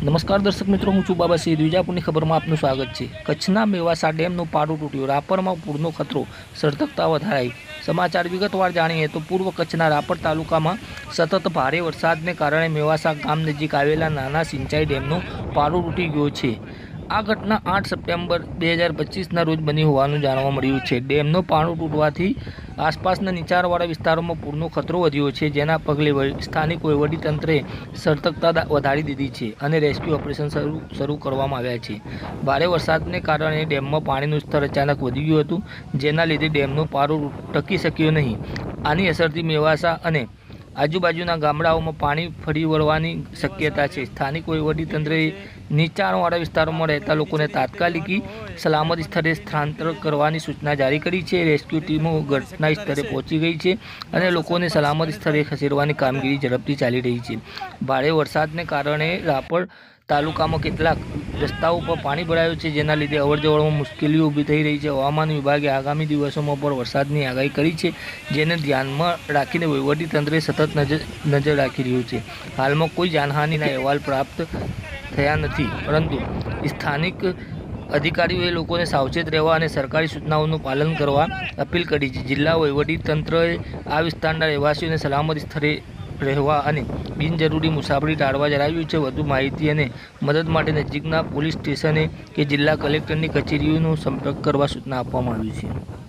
નમસ્કાર દર્શક મિત્રો, હું છું બાબા સિંહ વિજાપુરની ખબરમાં આપનું સ્વાગત છે. કચ્છના મેવાસા ડેમનું પાડું તૂટ્યું. રાપરમાં પૂરનો ખતરો સર્તકતા વધારાઈ. સમાચાર વિગતવાર જાણીએ તો પૂર્વ કચ્છના રાપર તાલુકામાં સતત ભારે વરસાદને કારણે મેવાસા ગામ નજીક આવેલા નાના સિંચાઈ ડેમનું પાડું તૂટી ગયો છે. આ ઘટના આઠ સપ્ટેમ્બર બે હજાર પચીસના રોજ બની હોવાનું જાણવા મળ્યું છે. ડેમનું પાણું તૂટવાથી આસપાસના નીચાણવાળા વિસ્તારોમાં પૂરનો ખતરો વધ્યો છે, જેના પગલે સ્થાનિક વહીવટીતંત્રે સતર્કતા વધારી દીધી છે અને રેસ્ક્યુ ઓપરેશન શરૂ શરૂ કરવામાં આવ્યા છે. ભારે વરસાદને કારણે ડેમમાં પાણીનું સ્તર અચાનક વધી ગયું હતું, જેના લીધે ડેમનો પારો ટકી શક્યો નહીં. આની અસરથી મેવાસા અને આજુબાજુના ગામડાઓમાં પાણી ફરી વળવાની શક્યતા છે. સ્થાનિક વહીવટીતંત્રે નીચાણવાળા વિસ્તારોમાં રહેતા લોકોને તાત્કાલિકી સલામત સ્થળે સ્થળાંતર કરવાની સૂચના જારી કરી છે. રેસ્ક્યુ ટીમો ઘટના સ્થળે પહોંચી ગઈ છે અને લોકોને સલામત સ્થળે ખસેડવાની કામગીરી ઝડપથી ચાલી રહી છે. ભારે વરસાદને કારણે રાપર તાલુકામાં કેટલાક રસ્તાઓ પર પાણી ભરાયું છે, જેના લીધે અવરજવરમાં મુશ્કેલીઓ ઊભી થઈ રહી છે. હવામાન વિભાગે આગામી દિવસોમાં પણ વરસાદની આગાહી કરી છે, જેને ધ્યાનમાં રાખીને વહીવટીતંત્રે સતત નજર નજર રાખી રહ્યું છે. હાલમાં કોઈ જાનહાનિના અહેવાલ પ્રાપ્ત થયા નથી, પરંતુ સ્થાનિક અધિકારીઓએ લોકોને સાવચેત રહેવા અને સરકારી સૂચનાઓનું પાલન કરવા અપીલ કરી છે. જિલ્લા વહીવટીતંત્રએ આ વિસ્તારના રહેવાસીઓને સલામત સ્થળે રહેવા અને બિનજરૂરી મુસાફરી ટાળવા જણાવ્યું છે. વધુ માહિતી અને મદદ માટે નજીકના પોલીસ સ્ટેશને કે જિલ્લા કલેક્ટરની કચેરીઓનો સંપર્ક કરવા સૂચના આપવામાં આવી છે.